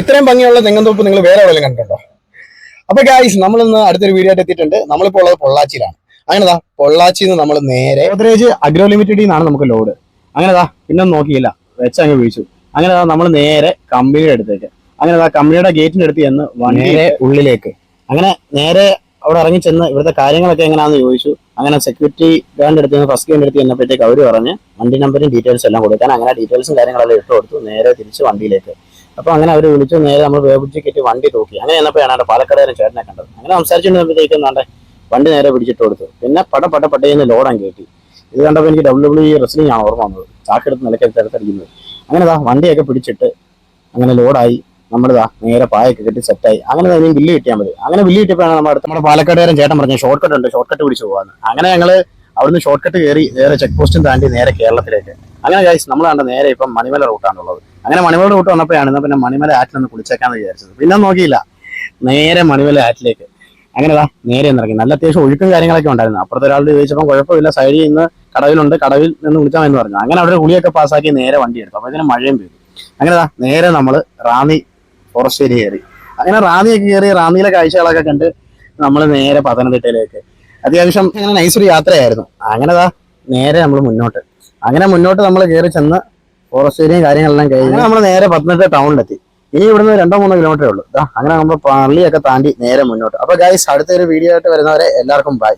ഇത്രയും ഭംഗിയുള്ള തെങ്ങന്തോപ്പ് നിങ്ങൾ വേറെ എവിടെയെങ്കിലും കണ്ടിട്ടുണ്ടോ? അപ്പൊ ഗായ്സ് നമ്മളിന്ന് അടുത്തൊരു വീഡിയോ ആയിട്ട് എത്തിയിട്ടുണ്ട്. നമ്മളിപ്പോൾ ഉള്ളത് പൊള്ളാച്ചിയിലാണ്. അങ്ങനെതാ പൊള്ളാച്ചിയിൽ നിന്ന് നമ്മൾ നേരെ ഗോദ്രേജ് അഗ്രോ ലിമിറ്റഡിൽ നിന്നാണ് നമുക്ക് ലോഡ് അങ്ങനെതാ പിന്നെ നോക്കിയില്ല. നോക്കിയില്ല വെച്ചങ്ങ് വീഴ്ചു അങ്ങനെതാ നമ്മൾ നേരെ കമ്പനിയുടെ അടുത്തേക്ക്. അങ്ങനെതാ കമ്പനിയുടെ ഗേറ്റിന്റെ അടുത്ത് ചെന്ന് നേരെ ഉള്ളിലേക്ക്. അങ്ങനെ നേരെ അവിടെ ഇറങ്ങി ചെന്ന് ഇവിടുത്തെ കാര്യങ്ങളൊക്കെ എങ്ങനെയാണെന്ന് ചോദിച്ചു. അങ്ങനെ സെക്യൂരിറ്റി ഗാർഡിന്റെ അടുത്ത് നിന്ന് ഫസ്റ്റ് ഗേറ്റിന്റെ അടുത്ത് ചെന്നപ്പോഴത്തേക്ക് അവർ പറഞ്ഞ് വണ്ടി നമ്പറും ഡീറ്റെയിൽസ് എല്ലാം കൊടുക്കാൻ അങ്ങനെ ഡീറ്റെയിൽസും കാര്യങ്ങളെല്ലാം ഇട്ട് കൊടുത്തു. നേരെ തിരിച്ച് വണ്ടിയിലേക്ക്. അപ്പൊ അങ്ങനെ അവർ വിളിച്ചു നേരെ നമ്മൾ വേപിടിച്ച് കയറ്റി വണ്ടി തൂക്കി അങ്ങനെ ചെന്നപ്പോഴാണ് അവിടെ പാലക്കാട് ചേട്ടനെ കണ്ടത്. അങ്ങനെ സംസാരിച്ചുകൊണ്ടിരുന്നപ്പോഴത്തേക്കും നാണ്ടെ വണ്ടി നേരെ പിടിച്ചിട്ട് കൊടുത്തു. പിന്നെ പട പട പട്ടയെന്ന് ലോഡാൻ കയറ്റി ഇത് കണ്ടപ്പോൾ എനിക്ക് ഡബ്ല്യു ഡബ്ല്യു റെസ്ലിംഗ് ആണ് ഓർമ്മ വന്നത്. ചാക്കെടുത്ത് നിലക്കെടുത്ത് എടുത്തടിക്കുന്നത് അങ്ങനെ ദാ വണ്ടിയൊക്കെ പിടിച്ചിട്ട് അങ്ങനെ ലോഡായി. നമ്മളിതാ നേരെ പായൊക്കെ കെട്ടി സെറ്റായി അങ്ങനെ തന്നെ ബില്ല് കിട്ടിയാൽ മതി. അങ്ങനെ ബില്ല് കിട്ടിയപ്പോഴാണ് നമ്മുടെ നമ്മുടെ പാലക്കാടുകാരൻ ചേട്ടൻ പറഞ്ഞു ഷോർട്ട് കട്ട് ഉണ്ട് ഷോർട്ട് കട്ട് പിടിച്ച് പോകാന്ന് അങ്ങനെ ഞങ്ങൾ അവിടുന്ന് ഷോർട്ട് കട്ട് കയറി നേരെ ചെക്ക് പോസ്റ്റും താണ്ടി നേരെ കേരളത്തിലേക്ക്. അങ്ങനെ ഗൈസ് നമ്മൾ കണ്ട നേരെ ഇപ്പം മണിമല റൂട്ടാണുള്ളത് അങ്ങനെ മണിമല റൂട്ട് വന്നപ്പോഴാണ് പിന്നെ മണിമല ആറ്റിലൊന്ന് കുളിച്ചേക്കാന്ന് വിചാരിച്ചത്. പിന്നെ നോക്കിയില്ല. നേരെ മണിമല ആറ്റിലേക്ക്. അങ്ങനെ ദാ നേരെ ഇറങ്ങി. നല്ല അത്യാവശ്യം ഒഴുക്കും കാര്യങ്ങളൊക്കെ ഉണ്ടായിരുന്നു. അപ്പുറത്തെ ഒരാളോട് ചോദിച്ചപ്പോൾ കുഴപ്പമില്ല സൈഡിൽ നിന്ന് കടവിലുണ്ട് കടവിൽ നിന്ന് വിളിച്ചാമെന്ന് പറഞ്ഞു. അങ്ങനെ അവിടെ കുളിയൊക്കെ പാസ്സാക്കി നേരെ വണ്ടി എടുത്തു. അപ്പൊ ഇതിന് മഴയും പെയ്തു. അങ്ങനെ ദാ നേരെ നമ്മൾ റാന്നി ഫോറസ്റ്റ് ഏരിയ കയറി. അങ്ങനെ റാന്നിയൊക്കെ കയറി റാന്നിയിലെ കാഴ്ചകളൊക്കെ കണ്ട് നമ്മൾ നേരെ പത്തനംതിട്ടയിലേക്ക്. അത്യാവശ്യം അങ്ങനെ നൈസൊരു യാത്രയായിരുന്നു. അങ്ങനെ ദാ നേരെ നമ്മൾ മുന്നോട്ട്. അങ്ങനെ മുന്നോട്ട് നമ്മൾ കയറി ചെന്ന് ഫോറസ്റ്റ് ഏരിയയും കാര്യങ്ങളെല്ലാം കഴിഞ്ഞ് നമ്മൾ നേരെ പത്തനംതിട്ട ടൗണിലെത്തി ഇനി ഇവിടുന്ന് രണ്ടോ മൂന്നോ കിലോമീറ്ററേ ഉള്ളൂ. അങ്ങനെ നമ്മൾ പള്ളിയൊക്കെ താണ്ടി നേരെ മുന്നോട്ട്. അപ്പൊ ഗൈസ് അടുത്തൊരു വീഡിയോ ആയിട്ട് വരുന്നവരെ എല്ലാവർക്കും ബൈ